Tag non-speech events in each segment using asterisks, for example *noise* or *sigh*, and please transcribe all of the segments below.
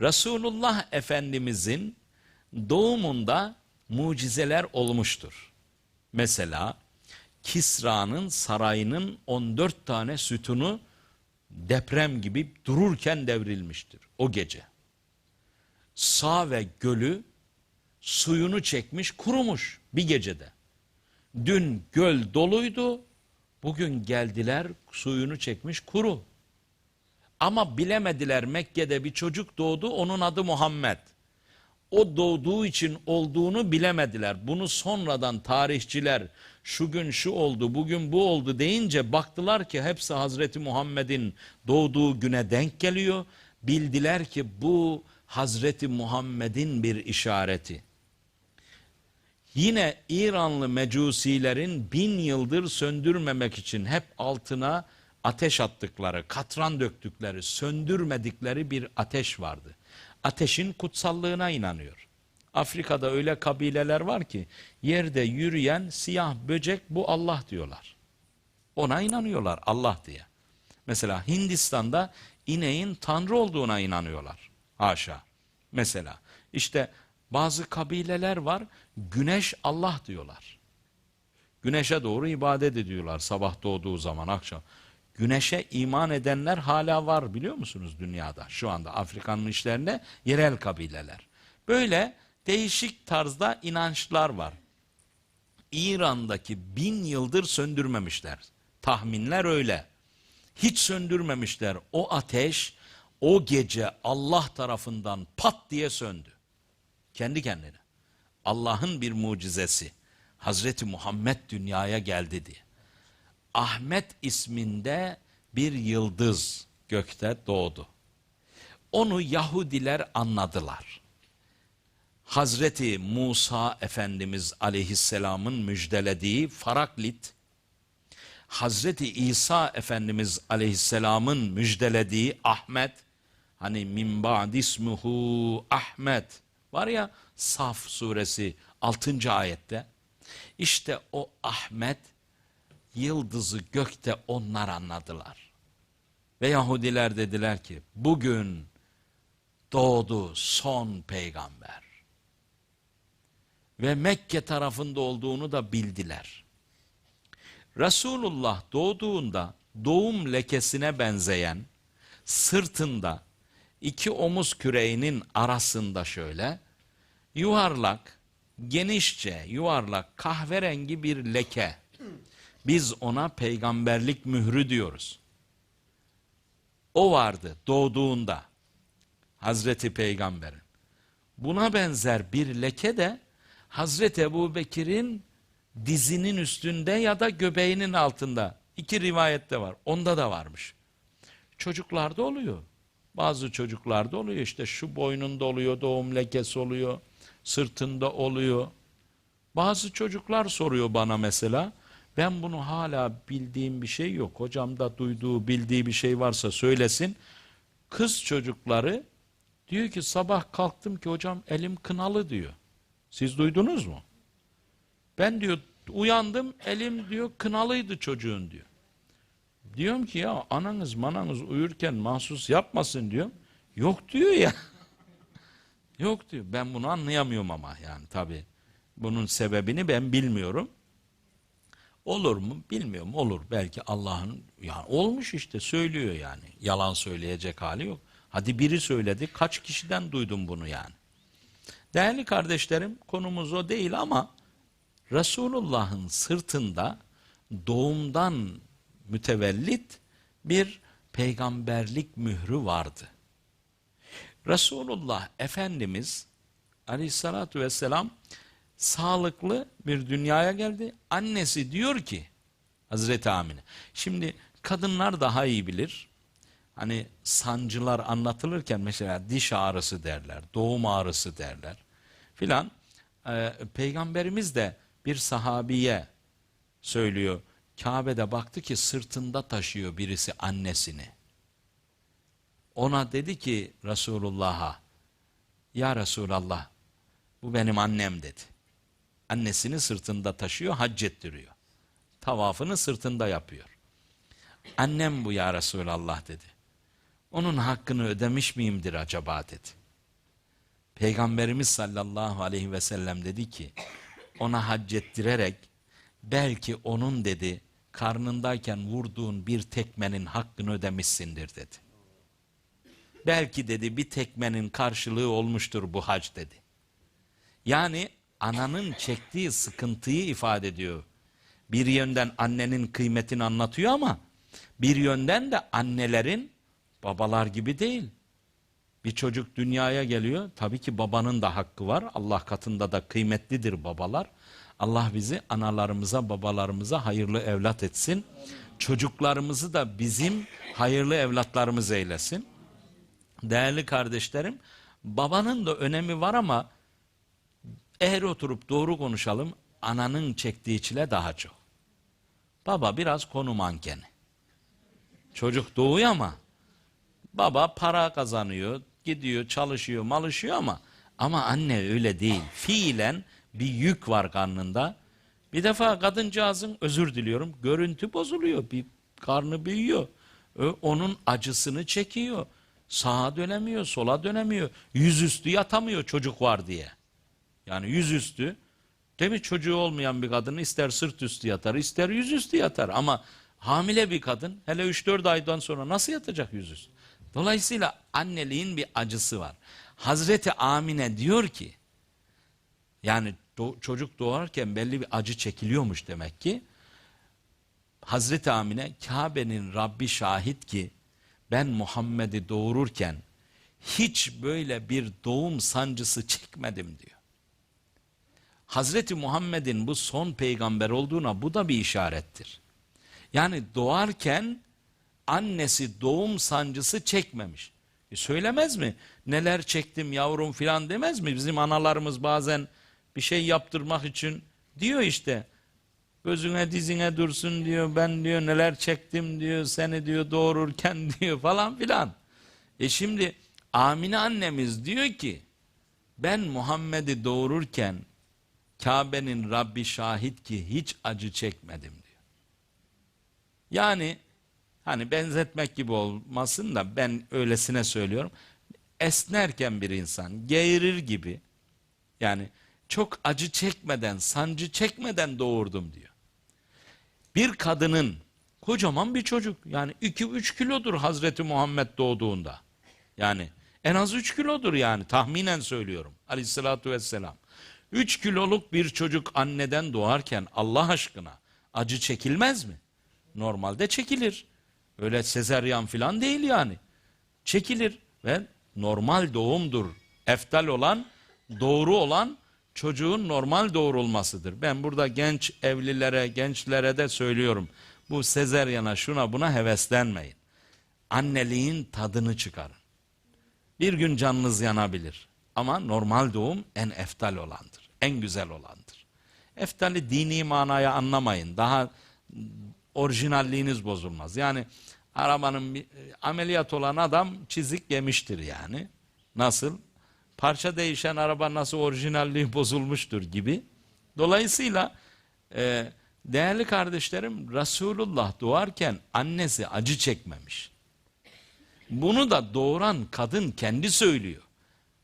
Resulullah Efendimizin doğumunda mucizeler olmuştur. Mesela Kisra'nın sarayının 14 tane sütunu deprem gibi dururken devrilmiştir o gece. Sağ ve gölü suyunu çekmiş kurumuş bir gecede. Dün göl doluydu, bugün geldiler suyunu çekmiş kuru. Ama bilemediler Mekke'de bir çocuk doğdu onun adı Muhammed. O doğduğu için olduğunu bilemediler. Bunu sonradan tarihçiler şu gün şu oldu bugün bu oldu deyince baktılar ki hepsi Hazreti Muhammed'in doğduğu güne denk geliyor. Bildiler ki bu Hazreti Muhammed'in bir işareti. Yine İranlı mecusilerin bin yıldır söndürmemek için hep altına ateş attıkları, katran döktükleri, söndürmedikleri bir ateş vardı. Ateşin kutsallığına inanıyor. Afrika'da öyle kabileler var ki yerde yürüyen siyah böcek bu Allah diyorlar. Ona inanıyorlar Allah diye. Mesela Hindistan'da ineğin tanrı olduğuna inanıyorlar. Haşa. Mesela işte bazı kabileler var güneş Allah diyorlar. Güneşe doğru ibadet ediyorlar sabah doğduğu zaman akşam. Güneşe iman edenler hala var biliyor musunuz dünyada şu anda Afrika'nın işlerinde yerel kabileler. Böyle değişik tarzda inançlar var. İran'daki bin yıldır söndürmemişler. Tahminler öyle. Hiç söndürmemişler. O ateş o gece Allah tarafından pat diye söndü. Kendi kendine. Allah'ın bir mucizesi. Hazreti Muhammed dünyaya geldi diye. Ahmet isminde bir yıldız gökte doğdu. Onu Yahudiler anladılar. Hazreti Musa Efendimiz aleyhisselamın müjdelediği Faraklit, Hazreti İsa Efendimiz aleyhisselamın müjdelediği Ahmet, hani min ba'dismuhu Ahmet var ya Saf suresi 6. ayette, işte o Ahmet yıldızı gökte onlar anladılar. Ve Yahudiler dediler ki bugün doğdu son peygamber. Ve Mekke tarafında olduğunu da bildiler. Resulullah doğduğunda doğum lekesine benzeyen sırtında iki omuz küreğinin arasında şöyle yuvarlak, genişçe yuvarlak kahverengi bir leke. Biz ona peygamberlik mührü diyoruz. O vardı doğduğunda Hazreti Peygamber'in. Buna benzer bir leke de Hazreti Ebu Bekir'in dizinin üstünde ya da göbeğinin altında. İki rivayette var. Onda da varmış. Çocuklarda oluyor. Bazı çocuklarda oluyor işte şu boynunda oluyor, doğum lekesi oluyor, sırtında oluyor. Bazı çocuklar soruyor bana mesela. Ben bunu hala bildiğim bir şey yok. Hocam da duyduğu, bildiği bir şey varsa söylesin. Kız çocukları diyor ki sabah kalktım ki hocam elim kınalı diyor. Siz duydunuz mu? Ben diyor uyandım elim diyor kınalıydı çocuğun diyor. Diyorum ki ya ananız mananız uyurken mahsus yapmasın diyor. Yok diyor ya. *laughs* Yok diyor. Ben bunu anlayamıyorum ama yani tabi. Bunun sebebini ben bilmiyorum. Olur mu? Bilmiyorum. Olur. Belki Allah'ın yani olmuş işte söylüyor yani. Yalan söyleyecek hali yok. Hadi biri söyledi. Kaç kişiden duydum bunu yani. Değerli kardeşlerim konumuz o değil ama Resulullah'ın sırtında doğumdan mütevellit bir peygamberlik mührü vardı. Resulullah Efendimiz aleyhissalatu vesselam sağlıklı bir dünyaya geldi. Annesi diyor ki Hazreti Amine. Şimdi kadınlar daha iyi bilir. Hani sancılar anlatılırken mesela diş ağrısı derler, doğum ağrısı derler filan. Ee, Peygamberimiz de bir sahabiye söylüyor. Kabe'de baktı ki sırtında taşıyor birisi annesini. Ona dedi ki Resulullah'a Ya Resulallah bu benim annem dedi. Annesini sırtında taşıyor hac ettiriyor. Tavafını sırtında yapıyor. Annem bu ya Resulallah dedi. Onun hakkını ödemiş miyimdir acaba dedi. Peygamberimiz sallallahu aleyhi ve sellem dedi ki ona hac ettirerek belki onun dedi karnındayken vurduğun bir tekmenin hakkını ödemişsindir dedi. Belki dedi bir tekmenin karşılığı olmuştur bu hac dedi. Yani ananın çektiği sıkıntıyı ifade ediyor. Bir yönden annenin kıymetini anlatıyor ama bir yönden de annelerin babalar gibi değil. Bir çocuk dünyaya geliyor. Tabii ki babanın da hakkı var. Allah katında da kıymetlidir babalar. Allah bizi analarımıza, babalarımıza hayırlı evlat etsin. Çocuklarımızı da bizim hayırlı evlatlarımız eylesin. Değerli kardeşlerim, babanın da önemi var ama eğer oturup doğru konuşalım, ananın çektiği çile daha çok. Baba biraz konu mankeni. Çocuk doğuyor ama baba para kazanıyor, gidiyor, çalışıyor, malışıyor ama ama anne öyle değil. Fiilen bir yük var karnında. Bir defa kadıncağızın özür diliyorum görüntü bozuluyor. Bir karnı büyüyor. Onun acısını çekiyor. Sağa dönemiyor, sola dönemiyor. Yüzüstü yatamıyor çocuk var diye. Yani yüzüstü mi çocuğu olmayan bir kadın ister sırt üstü yatar ister yüzüstü yatar ama hamile bir kadın hele 3-4 aydan sonra nasıl yatacak yüzüstü? Dolayısıyla anneliğin bir acısı var. Hazreti Amine diyor ki yani do- çocuk doğarken belli bir acı çekiliyormuş demek ki. Hazreti Amine Kabe'nin Rabbi şahit ki ben Muhammed'i doğururken hiç böyle bir doğum sancısı çekmedim diyor. Hazreti Muhammed'in bu son peygamber olduğuna bu da bir işarettir. Yani doğarken annesi doğum sancısı çekmemiş. E söylemez mi? Neler çektim yavrum filan demez mi? Bizim analarımız bazen bir şey yaptırmak için diyor işte. Gözüne dizine dursun diyor. Ben diyor neler çektim diyor. Seni diyor doğururken *laughs* diyor falan filan. E şimdi Amine annemiz diyor ki ben Muhammed'i doğururken Kabe'nin Rabbi şahit ki hiç acı çekmedim diyor. Yani hani benzetmek gibi olmasın da ben öylesine söylüyorum. Esnerken bir insan geğirir gibi yani çok acı çekmeden, sancı çekmeden doğurdum diyor. Bir kadının kocaman bir çocuk yani 2-3 kilodur Hazreti Muhammed doğduğunda. Yani en az 3 kilodur yani tahminen söylüyorum aleyhissalatü vesselam. 3 kiloluk bir çocuk anneden doğarken Allah aşkına acı çekilmez mi? Normalde çekilir. Öyle sezeryan falan değil yani. Çekilir ve normal doğumdur. Eftal olan, doğru olan çocuğun normal doğurulmasıdır. Ben burada genç evlilere, gençlere de söylüyorum. Bu sezeryana şuna buna heveslenmeyin. Anneliğin tadını çıkarın. Bir gün canınız yanabilir. Ama normal doğum en eftal olandır. En güzel olandır. Eftali dini manaya anlamayın. Daha orijinalliğiniz bozulmaz. Yani arabanın bir- ameliyat olan adam çizik yemiştir yani. Nasıl? Parça değişen araba nasıl orijinalliği *laughs* bozulmuştur gibi. Dolayısıyla e, değerli kardeşlerim Resulullah doğarken annesi acı çekmemiş. Bunu da doğuran kadın kendi söylüyor.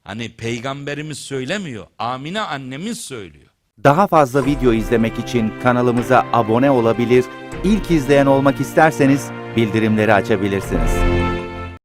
Hani peygamberimiz söylemiyor. Amine annemiz söylüyor. Daha fazla video izlemek için kanalımıza abone olabilir, ilk izleyen olmak isterseniz bildirimleri açabilirsiniz.